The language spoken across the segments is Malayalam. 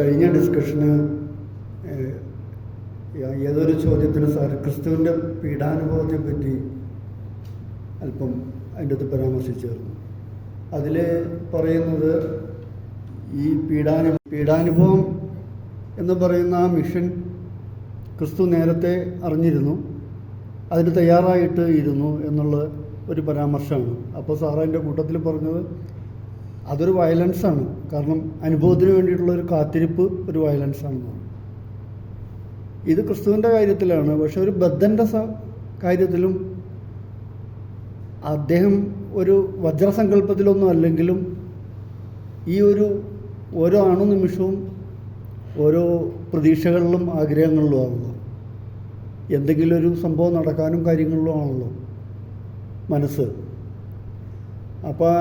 കഴിഞ്ഞ ഡിസ്കഷന് ഏതൊരു ചോദ്യത്തിന് സാർ ക്രിസ്തുവിന്റെ പീഡാനുഭവത്തെ പറ്റി അല്പം അതിന്റെ അത് പരാമർശിച്ചായിരുന്നു അതിൽ പറയുന്നത് ഈ പീഡാനു പീഡാനുഭവം എന്ന് പറയുന്ന ആ മിഷൻ ക്രിസ്തു നേരത്തെ അറിഞ്ഞിരുന്നു. അതിന് തയ്യാറായിട്ട് ഇരുന്നു എന്നുള്ള ഒരു പരാമർശമാണ്. അപ്പോൾ സാറതിന്റെ കൂട്ടത്തിൽ പറഞ്ഞത് അതൊരു വയലൻസ് ആണ്. കാരണം അനുഭവത്തിന് വേണ്ടിയിട്ടുള്ള ഒരു കാത്തിരിപ്പ് ഒരു വയലൻസ് വയലൻസാണെന്ന് ഇത് ക്രിസ്തുവിന്റെ കാര്യത്തിലാണ്. പക്ഷെ ഒരു ബദ്ധന്റെ കാര്യത്തിലും അദ്ദേഹം ഒരു വജ്രസങ്കല്പത്തിലൊന്നും അല്ലെങ്കിലും ഈ ഒരു ഓരോ അണു നിമിഷവും ഓരോ പ്രതീക്ഷകളിലും ആഗ്രഹങ്ങളിലും ആണല്ലോ. എന്തെങ്കിലും ഒരു സംഭവം നടക്കാനും കാര്യങ്ങളിലും ആണല്ലോ മനസ്സ്. അപ്പോൾ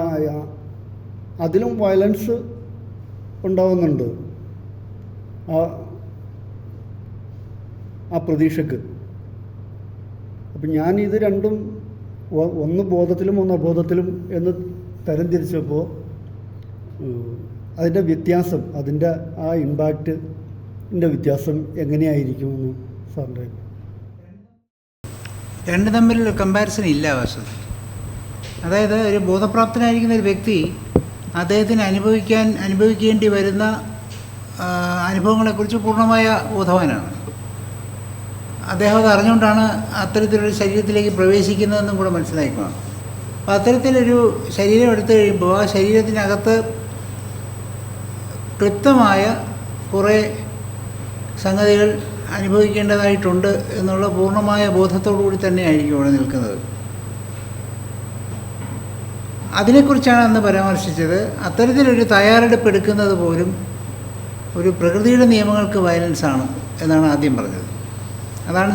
അതിലും വയലൻസ് ഉണ്ടാവുന്നുണ്ട്. ആ ആ പ്രതീക്ഷക്ക്. അപ്പം ഞാൻ ഇത് രണ്ടും ഒന്ന് ബോധത്തിലും ഒന്ന് അബോധത്തിലും എന്ന് തരംതിരിച്ചപ്പോൾ അതിന്റെ വ്യത്യാസം അതിന്റെ ആ ഇമ്പാക്റ്റിന്റെ വ്യത്യാസം എങ്ങനെയായിരിക്കുമെന്ന് സാറിന്റെ രണ്ട് തമ്മിലുള്ള കമ്പാരിസൺ ഇല്ല വാസ്തു അതായത് ഒരു ബോധപ്രാപ്തനായിരിക്കുന്ന ഒരു വ്യക്തി അദ്ദേഹത്തിന് അനുഭവിക്കാൻ അനുഭവിക്കേണ്ടി വരുന്ന അനുഭവങ്ങളെക്കുറിച്ച് പൂർണമായ ബോധവാനാണ്. അദ്ദേഹം അത് അറിഞ്ഞുകൊണ്ടാണ് അത്തരത്തിലൊരു ശരീരത്തിലേക്ക് പ്രവേശിക്കുന്നതെന്നും കൂടെ മനസ്സിലാക്കണം അപ്പോൾ അത്തരത്തിലൊരു ശരീരം എടുത്തു കഴിയുമ്പോൾ ആ ശരീരത്തിനകത്ത് കൃത്യമായ കുറേ സംഗതികൾ അനുഭവിക്കേണ്ടതായിട്ടുണ്ട് എന്നുള്ള പൂർണമായ ബോധത്തോടു കൂടി തന്നെയായിരിക്കും ഇവിടെ നിൽക്കുന്നത്. അതിനെക്കുറിച്ചാണ് അന്ന് പരാമർശിച്ചത്. അത്തരത്തിലൊരു തയ്യാറെടുപ്പ് എടുക്കുന്നത് പോലും ഒരു പ്രകൃതിയുടെ നിയമങ്ങൾക്ക് വയലൻസ് ആണ് എന്നാണ് ആദ്യം പറഞ്ഞത്. അതാണ്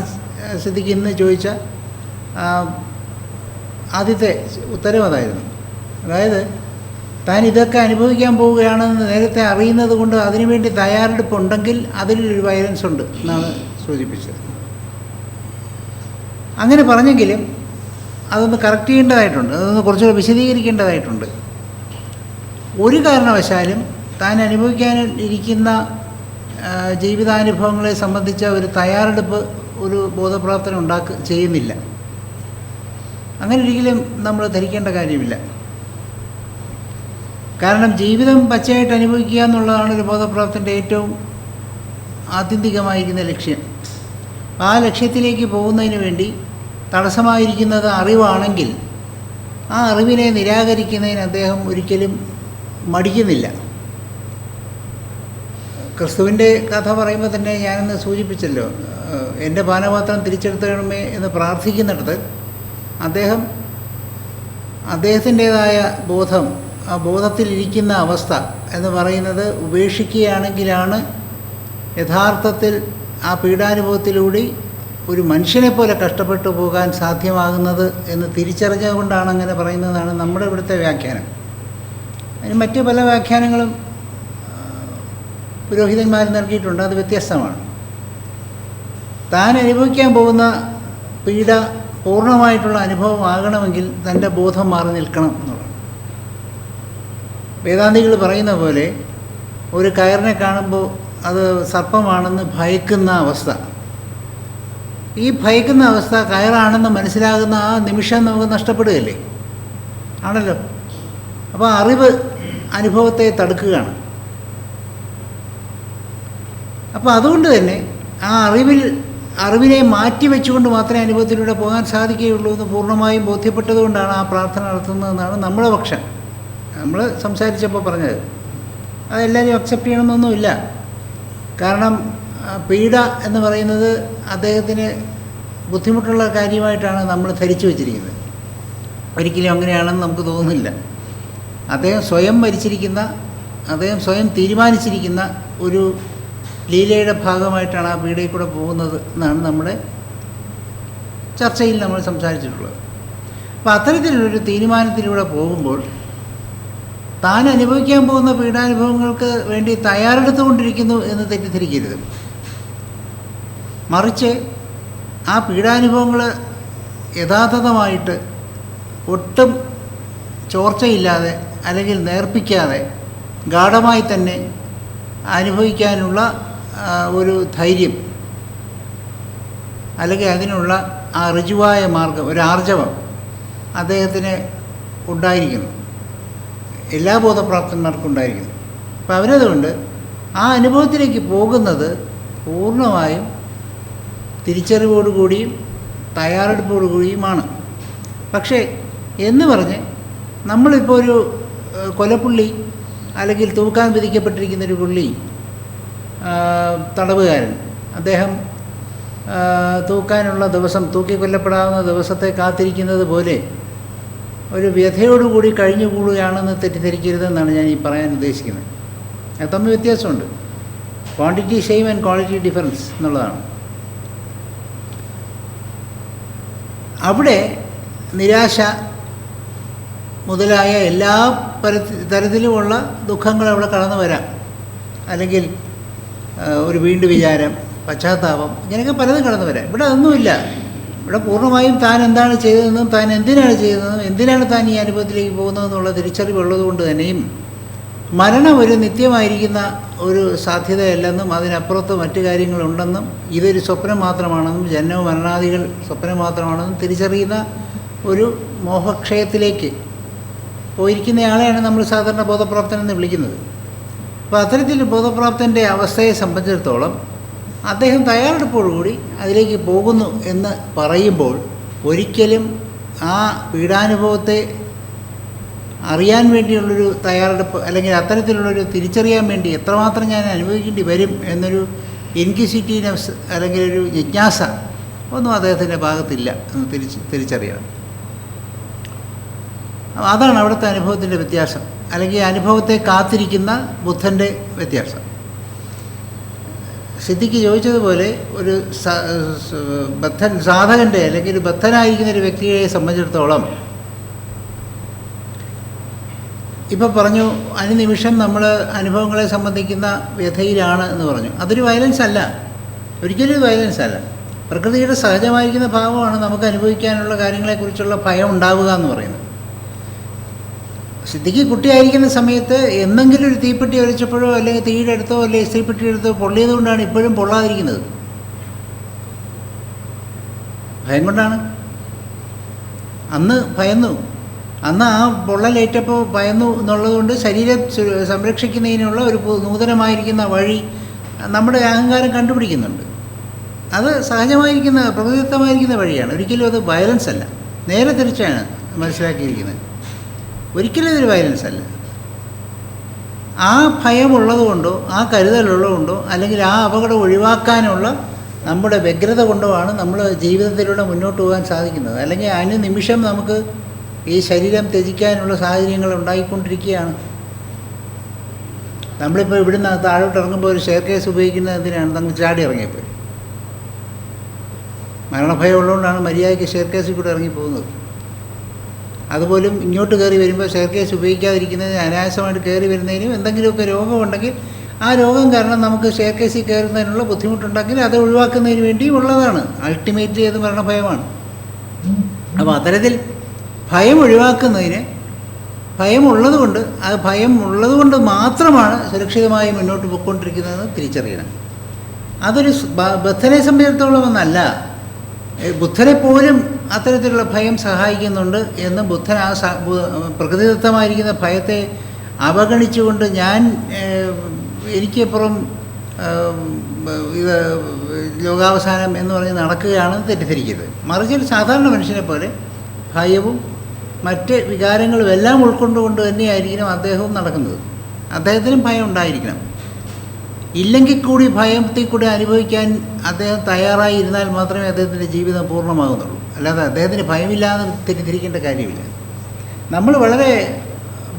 സ്ഥിതിക്ക് ഇന്ന് ചോദിച്ച ആദ്യത്തെ ഉത്തരവ് അതായിരുന്നു. അതായത് താൻ ഇതൊക്കെ അനുഭവിക്കാൻ പോവുകയാണെന്ന് നേരത്തെ അറിയുന്നത് കൊണ്ട് അതിനുവേണ്ടി തയ്യാറെടുപ്പുണ്ടെങ്കിൽ അതിലൊരു വയലൻസ് ഉണ്ട് എന്നാണ് സൂചിപ്പിച്ചത്. അങ്ങനെ പറഞ്ഞെങ്കിലും അതൊന്ന് കറക്റ്റ് ചെയ്യേണ്ടതായിട്ടുണ്ട്. അതൊന്ന് കുറച്ചുകൂടെ വിശദീകരിക്കേണ്ടതായിട്ടുണ്ട്. ഒരു കാരണവശാലും താൻ അനുഭവിക്കാൻ ഇരിക്കുന്ന ജീവിതാനുഭവങ്ങളെ സംബന്ധിച്ച ഒരു തയ്യാറെടുപ്പ് ഒരു ബോധപ്രാപ്തന ഉണ്ടാക്ക ചെയ്യുന്നില്ല. അങ്ങനെ ഒരിക്കലും നമ്മൾ ധരിക്കേണ്ട കാര്യമില്ല. കാരണം ജീവിതം പച്ചയായിട്ട് അനുഭവിക്കുക എന്നുള്ളതാണ് ഒരു ബോധപ്രാപ്തന്റെ ഏറ്റവും ആത്യന്തികമായിരിക്കുന്ന ലക്ഷ്യം. ആ ലക്ഷ്യത്തിലേക്ക് പോകുന്നതിന് വേണ്ടി തടസ്സമായിരിക്കുന്നത് അറിവാണെങ്കിൽ ആ അറിവിനെ നിരാകരിക്കുന്നതിന് അദ്ദേഹം ഒരിക്കലും മടിക്കുന്നില്ല. ക്രിസ്തുവിന്റെ കഥ പറയുമ്പോൾ തന്നെ ഞാനിന്ന് സൂചിപ്പിച്ചല്ലോ എന്റെ പാനപാത്രം തിരിച്ചെടുത്തണമേ എന്ന് പ്രാർത്ഥിക്കുന്നിടത്ത് അദ്ദേഹം അദ്ദേഹത്തിന്റേതായ ബോധം ആ ബോധത്തിലിരിക്കുന്ന അവസ്ഥ എന്ന് പറയുന്നത് ഉപേക്ഷിക്കുകയാണെങ്കിലാണ് യഥാർത്ഥത്തിൽ ആ പീഡാനുഭവത്തിലൂടെ ഒരു മനുഷ്യനെ പോലെ കഷ്ടപ്പെട്ടു പോകാൻ സാധ്യമാകുന്നത് എന്ന് തിരിച്ചറിഞ്ഞുകൊണ്ടാണ് അങ്ങനെ പറയുന്നതാണ് നമ്മുടെ ഇവിടുത്തെ വ്യാഖ്യാനം. അതിന് മറ്റ് പല വ്യാഖ്യാനങ്ങളും പുരോഹിതന്മാർ നൽകിയിട്ടുണ്ട്. അത് വ്യത്യസ്തമാണ്. താൻ അനുഭവിക്കാൻ പോകുന്ന പീഡ പൂർണമായിട്ടുള്ള അനുഭവം ആകണമെങ്കിൽ തന്റെ ബോധം മാറി നിൽക്കണം എന്നുള്ളത് വേദാന്തികൾ പറയുന്ന പോലെ ഒരു കയറിനെ കാണുമ്പോൾ അത് സർപ്പമാണെന്ന് ഭയക്കുന്ന അവസ്ഥ. ഈ ഭയക്കുന്ന അവസ്ഥ കയറാണെന്ന് മനസ്സിലാകുന്ന ആ നിമിഷം നമുക്ക് നഷ്ടപ്പെടുകയല്ലേ? ആണല്ലോ. അപ്പോൾ അറിവ് അനുഭവത്തെ തടുക്കുകയാണ്. അപ്പോൾ അതുകൊണ്ട് തന്നെ ആ അറിവിൽ അറിവിനെ മാറ്റി വെച്ചുകൊണ്ട് മാത്രമേ അനുഭവത്തിലൂടെ പോകാൻ സാധിക്കുകയുള്ളൂ എന്ന് പൂർണമായും ബോധ്യപ്പെട്ടതുകൊണ്ടാണ് ആ പ്രാർത്ഥന നടത്തുന്നതെന്നാണ് നമ്മുടെ പക്ഷം. നമ്മൾ സംസാരിച്ചപ്പോൾ പറഞ്ഞത്. അതെല്ലാവരും അക്സെപ്റ്റ് ചെയ്യണമെന്നൊന്നുമില്ല. കാരണം പീഡ എന്ന് പറയുന്നത് അദ്ദേഹത്തിന് ബുദ്ധിമുട്ടുള്ള കാര്യമായിട്ടാണ് നമ്മൾ ധരിച്ചു വച്ചിരിക്കുന്നത്. ഒരിക്കലും അങ്ങനെയാണെന്ന് നമുക്ക് തോന്നുന്നില്ല. അദ്ദേഹം സ്വയം മരിച്ചിരിക്കുന്ന അദ്ദേഹം സ്വയം തീരുമാനിച്ചിരിക്കുന്ന ഒരു ലീലയുടെ ഭാഗമായിട്ടാണ് ആ പീഡയിൽ കൂടെ പോകുന്നത് എന്നാണ് നമ്മുടെ ചർച്ചയിൽ നമ്മൾ സംസാരിച്ചിട്ടുള്ളത്. അപ്പോൾ അത്തരത്തിലൊരു തീരുമാനത്തിലൂടെ പോകുമ്പോൾ താൻ അനുഭവിക്കാൻ പോകുന്ന പീഡാനുഭവങ്ങൾക്ക് വേണ്ടി തയ്യാറെടുത്തുകൊണ്ടിരിക്കുന്നു എന്ന് തെറ്റിദ്ധരിക്കരുത്. മറിച്ച് ആ പീഡാനുഭവങ്ങൾ യഥാർത്ഥമായിട്ട് ഒട്ടും ചോർച്ചയില്ലാതെ അല്ലെങ്കിൽ നേർപ്പിക്കാതെ ഗാഠമായി തന്നെ അനുഭവിക്കാനുള്ള ഒരു ധൈര്യം അല്ലെങ്കിൽ അതിനുള്ള ആ ഋജുവായ മാർഗം ഒരു ആർജവം അദ്ദേഹത്തിന് ഉണ്ടായിരിക്കുന്നു. എല്ലാ ബോധപ്രാപ്തന്മാർക്കും ഉണ്ടായിരിക്കുന്നു. അപ്പോൾ അവരതുകൊണ്ട് ആ അനുഭവത്തിലേക്ക് പോകുന്നത് പൂർണമായും തിരിച്ചറിവോടുകൂടിയും തയ്യാറെടുപ്പോടുകൂടിയുമാണ്. പക്ഷേ എന്ന് പറഞ്ഞ് നമ്മളിപ്പോൾ ഒരു കൊലപ്പുള്ളി അല്ലെങ്കിൽ തൂക്കാൻ വിധിക്കപ്പെട്ടിരിക്കുന്ന ഒരു പുള്ളി തടവുകാരൻ അദ്ദേഹം തൂക്കാനുള്ള ദിവസം തൂക്കി കൊല്ലപ്പെടാവുന്ന ദിവസത്തെ കാത്തിരിക്കുന്നത് പോലെ ഒരു വ്യഥയോടുകൂടി കഴിഞ്ഞുകൂടുകയാണെന്ന് തെറ്റിദ്ധരിക്കരുതെന്നാണ് ഞാൻ ഈ പറയാൻ ഉദ്ദേശിക്കുന്നത്. അത് തമ്മിൽ വ്യത്യാസമുണ്ട്. Quantity same and quality difference എന്നുള്ളതാണ്. അവിടെ നിരാശ മുതലായ എല്ലാ തരത്തിലുമുള്ള ദുഃഖങ്ങൾ അവിടെ കടന്നു വരാം. അല്ലെങ്കിൽ ഒരു വീണ്ടും വിചാരം പശ്ചാത്താപം ഇങ്ങനെയൊക്കെ പലതും കടന്നു വരാം. ഇവിടെ അതൊന്നുമില്ല. ഇവിടെ പൂർണമായും താൻ എന്താണ് ചെയ്തതെന്നും താൻ എന്തിനാണ് ചെയ്തതെന്നും എന്തിനാണ് താൻ ഈ അനുഭവത്തിലേക്ക് പോകുന്നതെന്നുള്ള തിരിച്ചറിവുള്ളത് കൊണ്ട് തന്നെയും മരണം ഒരു നിത്യമായിരിക്കുന്ന ഒരു സാധ്യതയല്ലെന്നും അതിനപ്പുറത്ത് മറ്റു കാര്യങ്ങളുണ്ടെന്നും ഇതൊരു സ്വപ്നം മാത്രമാണെന്നും ജന്മ മരണാദികൾ സ്വപ്നം മാത്രമാണെന്നും തിരിച്ചറിയുന്ന ഒരു മോഹക്ഷയത്തിലേക്ക് പോയിരിക്കുന്നയാളെയാണ് നമ്മൾ സാധാരണ ബോധപ്രാപ്തൻ എന്ന് വിളിക്കുന്നത്. അപ്പോൾ അത്തരത്തിൽ ബോധപ്രാപ്തന്റെ അവസ്ഥയെ സംബന്ധിച്ചിടത്തോളം അദ്ദേഹം തയ്യാറെടുപ്പോടുകൂടി അതിലേക്ക് പോകുന്നു എന്ന് പറയുമ്പോൾ ഒരിക്കലും ആ പീഡാനുഭവത്തെ അറിയാൻ വേണ്ടിയുള്ളൊരു തയ്യാറെടുപ്പ് അല്ലെങ്കിൽ അത്തരത്തിലുള്ളൊരു തിരിച്ചറിയാൻ വേണ്ടി എത്രമാത്രം ഞാൻ അനുഭവിക്കേണ്ടി വരും എന്നൊരു ഇൻക്വിസിറ്റീവ്നെസ് അല്ലെങ്കിൽ ഒരു ജിജ്ഞാസ ഒന്നും അദ്ദേഹത്തിന്റെ ഭാഗത്തില്ല എന്ന് തിരിച്ച് തിരിച്ചറിയണം. അതാണ് അവിടുത്തെ അനുഭവത്തിന്റെ വ്യത്യാസം. അല്ലെങ്കിൽ അനുഭവത്തെ കാത്തിരിക്കുന്ന ബുദ്ധന്റെ വ്യത്യാസം. സിദ്ധിക്ക് ചോദിച്ചതുപോലെ ഒരു ബദ്ധൻ സാധകന്റെ അല്ലെങ്കിൽ ഒരു ബദ്ധനായിരിക്കുന്ന ഒരു വ്യക്തിയെ സംബന്ധിച്ചിടത്തോളം ഇപ്പോൾ പറഞ്ഞു അനുനിമിഷം നമ്മൾ അനുഭവങ്ങളെ സംബന്ധിക്കുന്ന വ്യഥയിലാണ് എന്ന് പറഞ്ഞു. അതൊരു വയലൻസ് അല്ല. ഒരിക്കലും വയലൻസ് അല്ല. പ്രകൃതിയുടെ സഹജമായിരിക്കുന്ന ഭാവമാണ് നമുക്ക് അനുഭവിക്കാനുള്ള കാര്യങ്ങളെക്കുറിച്ചുള്ള ഭയം ഉണ്ടാവുക എന്ന് പറയുന്നത്. സിദ്ധിക്ക് കുട്ടിയായിരിക്കുന്ന സമയത്ത് എന്തെങ്കിലും ഒരു തീപ്പെട്ടി ഒരച്ചപ്പോഴോ അല്ലെങ്കിൽ തീയുടെ അടുത്തോ അല്ലെങ്കിൽ സ്ത്രീപ്പെട്ടി എടുത്തോ പൊള്ളിയത് കൊണ്ടാണ് ഇപ്പോഴും പൊള്ളാതിരിക്കുന്നത്. ഭയം കൊണ്ടാണ്. അന്ന് ഭയന്നു. അന്ന് ആ പൊള്ളലേറ്റപ്പോൾ ഭയന്നു എന്നുള്ളതുകൊണ്ട് ശരീരം സംരക്ഷിക്കുന്നതിനുള്ള ഒരു നൂതനമായിരിക്കുന്ന വഴി നമ്മുടെ അഹങ്കാരം കണ്ടുപിടിക്കുന്നുണ്ട്. അത് സഹജമായിരിക്കുന്ന പ്രകൃതിദത്തമായിരിക്കുന്ന വഴിയാണ്. ഒരിക്കലും അത് വയലൻസ് അല്ല. നേരെ തിരിച്ചാണ് മനസ്സിലാക്കിയിരിക്കുന്നത്. ഒരിക്കലും ഇതൊരു വയലൻസ് അല്ല. ആ ഭയമുള്ളതുകൊണ്ടോ ആ കരുതലുള്ളതുകൊണ്ടോ അല്ലെങ്കിൽ ആ അപകടം ഒഴിവാക്കാനുള്ള നമ്മുടെ വ്യഗ്രത കൊണ്ടോ ആണ് നമ്മൾ ജീവിതത്തിലൂടെ മുന്നോട്ട് പോകാൻ സാധിക്കുന്നത്. അല്ലെങ്കിൽ അതിന് നിമിഷം നമുക്ക് ഈ ശരീരം ത്യജിക്കാനുള്ള സാഹചര്യങ്ങൾ ഉണ്ടായിക്കൊണ്ടിരിക്കുകയാണ്. നമ്മളിപ്പോൾ ഇവിടുന്ന് താഴോട്ട് ഇറങ്ങുമ്പോൾ ഒരു ഷെയർ കേസ് ഉപയോഗിക്കുന്നത് എന്തിനാണ്? നമ്മൾ ചാടി ഇറങ്ങിയപ്പോൾ മരണഭയം ഉള്ളതുകൊണ്ടാണ് മര്യാദയ്ക്ക് ഷെയർ കേസിൽ കൂടെ ഇറങ്ങിപ്പോകുന്നത് അതുപോലും ഇങ്ങോട്ട് കയറി വരുമ്പോൾ ഷെയർ കേസ് ഉപയോഗിക്കാതിരിക്കുന്നതിന് അനായാസമായിട്ട് കയറി വരുന്നതിനും എന്തെങ്കിലുമൊക്കെ രോഗമുണ്ടെങ്കിൽ ആ രോഗം കാരണം നമുക്ക് ഷെയർ കേസിൽ കയറുന്നതിനുള്ള ബുദ്ധിമുട്ടുണ്ടെങ്കിൽ അത് ഒഴിവാക്കുന്നതിന് വേണ്ടി ഉള്ളതാണ്. അൾട്ടിമേറ്റ്ലി അത് മരണഭയമാണ്. അപ്പോൾ അത്തരത്തിൽ ഭയം ഒഴിവാക്കുന്നതിന് ഭയമുള്ളത് കൊണ്ട് ആ ഭയം ഉള്ളത് കൊണ്ട് മാത്രമാണ് സുരക്ഷിതമായി മുന്നോട്ട് പോയിക്കൊണ്ടിരിക്കുന്നതെന്ന് തിരിച്ചറിയണം. അതൊരു ബുദ്ധനെ സംബന്ധിച്ചിടത്തോളം ഒന്നല്ല. ബുദ്ധനെ പോലും അത്തരത്തിലുള്ള ഭയം സഹായിക്കുന്നുണ്ട് എന്ന് ബുദ്ധൻ ആ പ്രകൃതിദത്തമായിരിക്കുന്ന ഭയത്തെ അവഗണിച്ചുകൊണ്ട് ഞാൻ എനിക്കപ്പുറം ഇത് ലോകാവസാനം എന്ന് പറഞ്ഞ് നടക്കുകയാണെന്ന് തെറ്റിദ്ധരിക്കരുത്. മറിച്ച് ഒരു സാധാരണ മനുഷ്യനെ പോലെ ഭയവും മറ്റ് വികാരങ്ങളും എല്ലാം ഉൾക്കൊണ്ടുകൊണ്ട് തന്നെയായിരിക്കണം അദ്ദേഹവും നടക്കുന്നത്. അദ്ദേഹത്തിനും ഭയം ഉണ്ടായിരിക്കണം. ഇല്ലെങ്കിൽ കൂടി ഭയത്തിൽ കൂടി അനുഭവിക്കാൻ അദ്ദേഹം തയ്യാറായി ഇരുന്നാൽ മാത്രമേ അദ്ദേഹത്തിന്റെ ജീവിതം പൂർണമാകുന്നുള്ളൂ. അല്ലാതെ അദ്ദേഹത്തിന് ഭയമില്ലാതെ തിരിഞ്ഞിരിക്കേണ്ട കാര്യമില്ല. നമ്മൾ വളരെ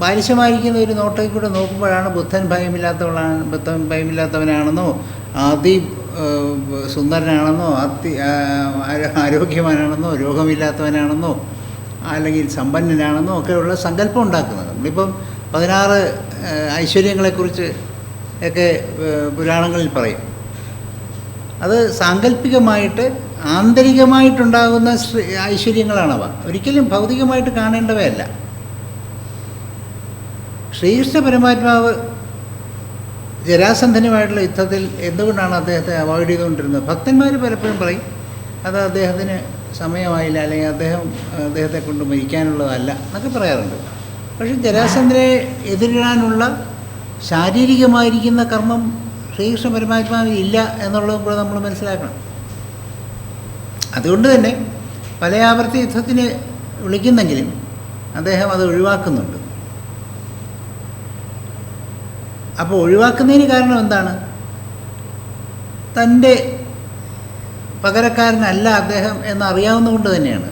ബാലിശമായിരിക്കുന്ന ഒരു നോട്ടയിൽ കൂടെ നോക്കുമ്പോഴാണ് ബുദ്ധൻ ഭയമില്ലാത്തവളാണ് ബുദ്ധൻ ഭയമില്ലാത്തവനാണെന്നോ അതി സുന്ദരനാണെന്നോ അതി ആരോഗ്യവാനാണെന്നോ രോഗമില്ലാത്തവനാണെന്നോ അല്ലെങ്കിൽ സമ്പന്നനാണെന്നോ ഒക്കെയുള്ള സങ്കല്പം ഉണ്ടാക്കുന്നത്. നമ്മളിപ്പം പതിനാറ് ഐശ്വര്യങ്ങളെക്കുറിച്ച് ഒക്കെ പുരാണങ്ങളിൽ പറയും. അത് സാങ്കല്പികമായിട്ട് ആന്തരികമായിട്ടുണ്ടാകുന്ന ഐശ്വര്യങ്ങളാണവ. ഒരിക്കലും ഭൗതികമായിട്ട് കാണേണ്ടവയല്ല. ശ്രീകൃഷ്ണ പരമാത്മാവ് ജരാസന്ധനുമായിട്ടുള്ള യുദ്ധത്തിൽ എന്തുകൊണ്ടാണ് അദ്ദേഹത്തെ അവോയ്ഡ് ചെയ്തുകൊണ്ടിരുന്നത്? ഭക്തന്മാർ പലപ്പോഴും പറയും അത് അദ്ദേഹത്തിന് സമയമായില്ല. അല്ലെങ്കിൽ അദ്ദേഹം അദ്ദേഹത്തെ കൊണ്ട് മരിക്കാനുള്ളതല്ല എന്നൊക്കെ പറയാറുണ്ട്. പക്ഷേ ജരാസന്ധനെ എതിരിടാനുള്ള ശാരീരികമായിരിക്കുന്ന കർമ്മം ശ്രീകൃഷ്ണ പരമാത്മാവിൽ ഇല്ല എന്നുള്ളതും കൂടെ നമ്മൾ മനസ്സിലാക്കണം. അതുകൊണ്ട് തന്നെ പല ആവർത്തി യുദ്ധത്തിന് വിളിക്കുന്നെങ്കിലും അദ്ദേഹം അത് ഒഴിവാക്കുന്നുണ്ട്. അപ്പോൾ ഒഴിവാക്കുന്നതിന് കാരണം എന്താണ്? തന്റെ പകരക്കാരനല്ല അദ്ദേഹം എന്നറിയാവുന്നതുകൊണ്ട് തന്നെയാണ്.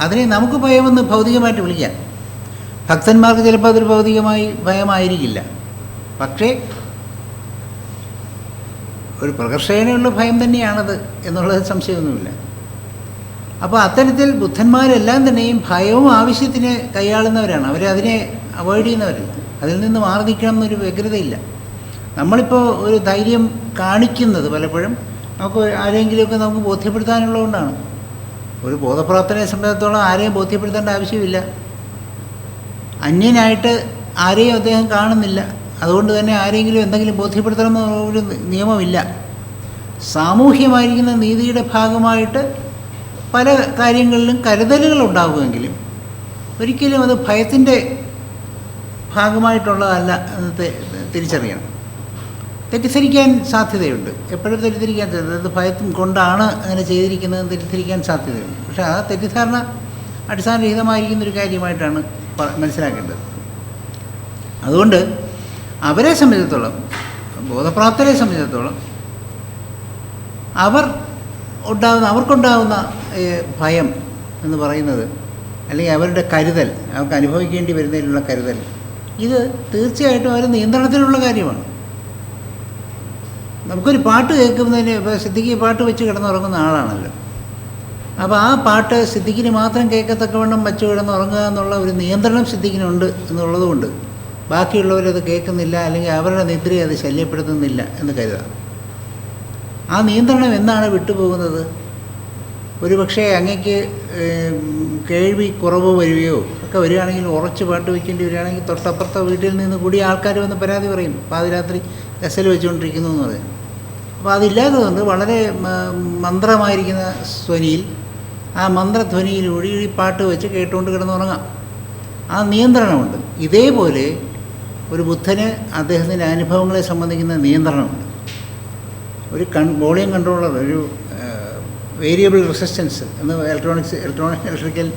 അതിനെ നമുക്ക് ഭയമെന്ന് ഭൗതികമായിട്ട് വിളിക്കാം. ഭക്തന്മാർക്ക് ചിലപ്പോൾ അതൊരു ഭൗതികമായി ഭയമായിരിക്കില്ല. പക്ഷേ ഒരു പ്രകർഷകനുള്ള ഭയം തന്നെയാണത് എന്നുള്ളത് സംശയമൊന്നുമില്ല. അപ്പോൾ അത്തരത്തിൽ ബുദ്ധന്മാരെല്ലാം തന്നെയും ഭയവും ആവശ്യത്തിന് കൈയാളുന്നവരാണ്. അവർ അതിനെ അവോയ്ഡ് ചെയ്യുന്നവരല്ല. അതിൽ നിന്ന് മാറി നിൽക്കണം എന്നൊരു വ്യഗ്രതയില്ല. നമ്മളിപ്പോൾ ഒരു ധൈര്യം കാണിക്കുന്നത് പലപ്പോഴും നമുക്ക് ആരെങ്കിലുമൊക്കെ നമുക്ക് ബോധ്യപ്പെടുത്താനുള്ളതുകൊണ്ടാണ്. ഒരു ബോധപ്രാപ്തനെ സംബന്ധിച്ചിടത്തോളം ആരെയും ബോധ്യപ്പെടുത്തേണ്ട ആവശ്യമില്ല. അന്യനായിട്ട് ആരെയും അദ്ദേഹം കാണുന്നില്ല. അതുകൊണ്ട് തന്നെ ആരെങ്കിലും എന്തെങ്കിലും ബോധ്യപ്പെടുത്തണമെന്ന് ഒരു നിയമമില്ല. സാമൂഹ്യമായിരിക്കുന്ന നീതിയുടെ ഭാഗമായിട്ട് പല കാര്യങ്ങളിലും കരുതലുകൾ ഉണ്ടാകുമെങ്കിലും ഒരിക്കലും അത് ഭയത്തിന്റെ ഭാഗമായിട്ടുള്ളതല്ല എന്ന് തിരിച്ചറിയണം. തെറ്റിദ്ധരിക്കാൻ സാധ്യതയുണ്ട്. എപ്പോഴും തെറ്റിദ്ധരിക്കാൻ സാധ്യത. അത് ഭയത്തും കൊണ്ടാണ് അങ്ങനെ ചെയ്തിരിക്കുന്നത് തെറ്റിദ്ധരിക്കാൻ സാധ്യതയുണ്ട്. പക്ഷേ ആ തെറ്റിദ്ധാരണ അടിസ്ഥാനരഹിതമായിരിക്കുന്ന ഒരു കാര്യമായിട്ടാണ് മനസ്സിലാക്കേണ്ടത്. അതുകൊണ്ട് അവരെ സംബന്ധിച്ചിടത്തോളം ബോധപ്രാപ്തരെ സംബന്ധിച്ചിടത്തോളം അവർ ഉണ്ടാകുന്ന അവർക്കുണ്ടാകുന്ന ഭയം എന്ന് പറയുന്നത് അല്ലെങ്കിൽ അവരുടെ കരുതൽ അവർക്ക് അനുഭവിക്കേണ്ടി വരുന്നതിലുള്ള കരുതൽ ഇത് തീർച്ചയായിട്ടും അവർ നിയന്ത്രണത്തിലുള്ള കാര്യമാണ്. നമുക്കൊരു പാട്ട് കേൾക്കുന്നതിന് ഇപ്പോൾ സിദ്ദിഖി പാട്ട് വെച്ച് കിടന്നുറങ്ങുന്ന ആളാണല്ലോ. അപ്പോൾ ആ പാട്ട് സിദ്ദിഖിന് മാത്രം കേൾക്കത്തക്കവണ്ണം വെച്ച് കിടന്നുറങ്ങുക എന്നുള്ള ഒരു നിയന്ത്രണം സിദ്ദിഖിനുണ്ട് എന്നുള്ളതുകൊണ്ട് ബാക്കിയുള്ളവരത് കേൾക്കുന്നില്ല അല്ലെങ്കിൽ അവരുടെ നിദ്രയെ അത് ശല്യപ്പെടുത്തുന്നില്ല എന്ന് കരുതാം. ആ നിയന്ത്രണം എന്നാണ് വിട്ടുപോകുന്നത്? ഒരുപക്ഷെ അങ്ങക്ക് കേൾവി കുറവ് വരികയോ ഒക്കെ വരികയാണെങ്കിൽ ഉറച്ച് പാട്ട് വയ്ക്കേണ്ടി വരികയാണെങ്കിൽ തൊട്ടപ്പുറത്തെ വീട്ടിൽ നിന്ന് കൂടി ആൾക്കാർ വന്ന് പരാതി പറയും. പാതിരാത്രി ഗസൽ വെച്ചുകൊണ്ടിരിക്കുന്നു എന്ന് പറയും. അപ്പോൾ അതില്ലാതെ കൊണ്ട് വളരെ മന്ത്രമായിരിക്കുന്ന ധ്വനിയിൽ ആ മന്ത്രധ്വനിയിലൂടെ ഈ പാട്ട് വെച്ച് കേട്ടുകൊണ്ട് കിടന്നുറങ്ങാം. ആ നിയന്ത്രണമുണ്ട്. ഇതേപോലെ ഒരു ബുദ്ധന് അദ്ദേഹത്തിന്റെ അനുഭവങ്ങളെ സംബന്ധിക്കുന്ന നിയന്ത്രണമുണ്ട്. ഒരു കൺ വോളിയം കൺട്രോളർ ഒരു വേരിയബിൾ റെസിസ്റ്റൻസ് എന്ന് ഇലക്ട്രോണിക്സ് ഇലക്ട്രോണിക് ഇലക്ട്രിക്കൽ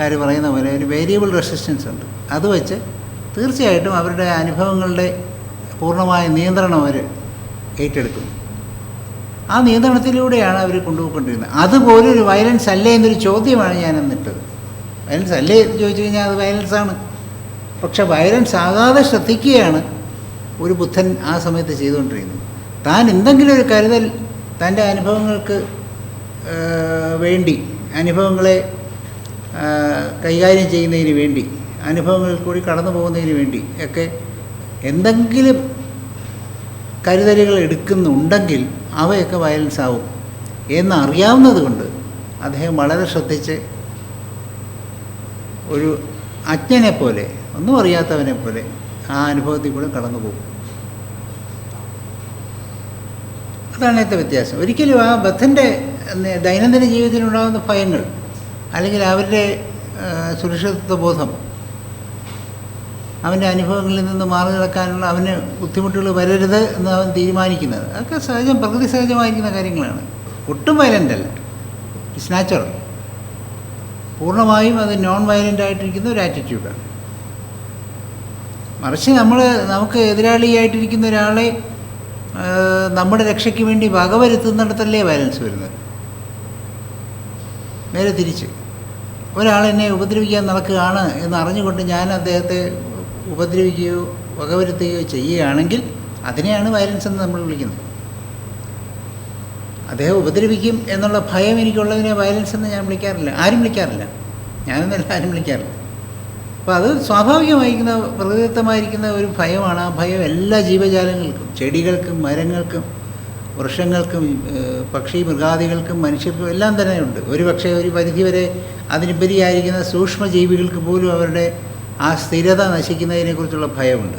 കാര് പറയുന്ന പോലെ ഒരു വേരിയബിൾ റെസിസ്റ്റൻസ് ഉണ്ട്. അത് വെച്ച് തീർച്ചയായിട്ടും അവരുടെ അനുഭവങ്ങളുടെ പൂർണമായ നിയന്ത്രണം അവർ ഏറ്റെടുക്കും. ആ നിയന്ത്രണത്തിലൂടെയാണ് അവർ കൊണ്ടുപോയിക്കൊണ്ടിരുന്നത്. അതുപോലെ ഒരു വയലൻസ് അല്ലേ എന്നൊരു ചോദ്യമാണ് ഞാൻ എന്നിട്ടത് വയലൻസ് അല്ലേ എന്ന് ചോദിച്ചു കഴിഞ്ഞാൽ അത് വയലൻസ് ആണ്. പക്ഷെ വയലൻസ് ആകാതെ ശ്രദ്ധിക്കുകയാണ് ഒരു ബുദ്ധൻ ആ സമയത്ത് ചെയ്തുകൊണ്ടിരിക്കുന്നത് താൻ എന്തെങ്കിലും ഒരു കരുതൽ തന്റെ അനുഭവങ്ങൾക്ക് വേണ്ടി അനുഭവങ്ങളെ കൈകാര്യം ചെയ്യുന്നതിന് വേണ്ടി അനുഭവങ്ങളിൽ കൂടി കടന്നു പോകുന്നതിന് വേണ്ടി ഒക്കെ എന്തെങ്കിലും കരുതലുകൾ എടുക്കുന്നുണ്ടെങ്കിൽ അവയൊക്കെ വയലൻസ് ആവും എന്നറിയാവുന്നത് കൊണ്ട് അദ്ദേഹം വളരെ ശ്രദ്ധിച്ച് ഒരു അജ്ഞനെ പോലെ ഒന്നും അറിയാത്തവനെ പോലെ ആ അനുഭവത്തിൽ കൂടെ കടന്നു പോകും. അതാണ് ഇന്നത്തെ വ്യത്യാസം. ഒരിക്കലും ആ ബദ്ധന്റെ ദൈനംദിന ജീവിതത്തിലുണ്ടാകുന്ന ഭയങ്ങൾ അല്ലെങ്കിൽ അവരുടെ സുരക്ഷിതത്വബോധം സുരക്ഷിതത്വ ബോധം അവന്റെ അനുഭവങ്ങളിൽ നിന്ന് മാറി നടക്കാനുള്ള അവന് ബുദ്ധിമുട്ടുകൾ വരരുത് എന്ന് അവൻ തീരുമാനിക്കുന്നത്. അതൊക്കെ സഹജം പ്രകൃതി സഹജമായിരിക്കുന്ന കാര്യങ്ങളാണ്. ഒട്ടും വയലന്റ് അല്ല. ഇറ്റ്സ് നാച്ചുറൽ പൂർണമായും അത് നോൺ വയലന്റ് ആയിട്ടിരിക്കുന്ന ഒരു ആറ്റിറ്റ്യൂഡാണ് മറിച്ച് നമ്മൾ നമുക്ക് എതിരാളിയായിട്ടിരിക്കുന്ന ഒരാളെ നമ്മുടെ രക്ഷയ്ക്ക് വേണ്ടി വകവരുത്തുന്നിടത്തല്ലേ വയലൻസ് വരുന്നത്? നേരെ തിരിച്ച്. ഒരാളെന്നെ ഉപദ്രവിക്കാൻ നടക്കുകയാണ് എന്ന് അറിഞ്ഞുകൊണ്ട് ഞാൻ അദ്ദേഹത്തെ ഉപദ്രവിക്കുകയോ വകവരുത്തുകയോ ചെയ്യുകയാണെങ്കിൽ അതിനെയാണ് വയലൻസ് എന്ന് നമ്മൾ വിളിക്കുന്നത്. അദ്ദേഹം ഉപദ്രവിക്കും എന്നുള്ള ഭയം എനിക്കുള്ളതിനെ വയലൻസ് എന്ന് ഞാൻ വിളിക്കാറില്ല. ആരും വിളിക്കാറില്ല. ഞാനെന്നല്ല ആരും വിളിക്കാറില്ല. അപ്പോൾ അത് സ്വാഭാവികമായിരിക്കുന്ന പ്രകൃതിദത്തമായിരിക്കുന്ന ഒരു ഭയമാണ്. ആ ഭയം എല്ലാ ജീവജാലങ്ങൾക്കും ചെടികൾക്കും മരങ്ങൾക്കും വൃക്ഷങ്ങൾക്കും പക്ഷി മൃഗാദികൾക്കും മനുഷ്യർക്കും എല്ലാം തന്നെ ഉണ്ട്. ഒരു പക്ഷേ ഒരു പരിധിവരെ അതിനുപരിയായിരിക്കുന്ന സൂക്ഷ്മജീവികൾക്ക് പോലും അവരുടെ ആ സ്ഥിരത നശിക്കുന്നതിനെക്കുറിച്ചുള്ള ഭയമുണ്ട്.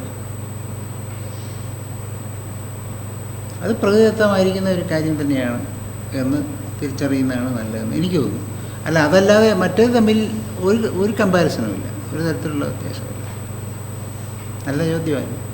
അത് പ്രകൃതിദത്തമായിരിക്കുന്ന ഒരു കാര്യം തന്നെയാണ് എന്ന് തിരിച്ചറിയുന്നതാണ് നല്ലതെന്ന് എനിക്ക് തോന്നുന്നു. അല്ല അതല്ലാതെ മറ്റേത് തമ്മിൽ ഒരു ഒരു കമ്പാരിസണുമില്ല ഒരു തരത്തിലുള്ള വ്യത്യാസമില്ല. നല്ല ചോദ്യമായിരുന്നു.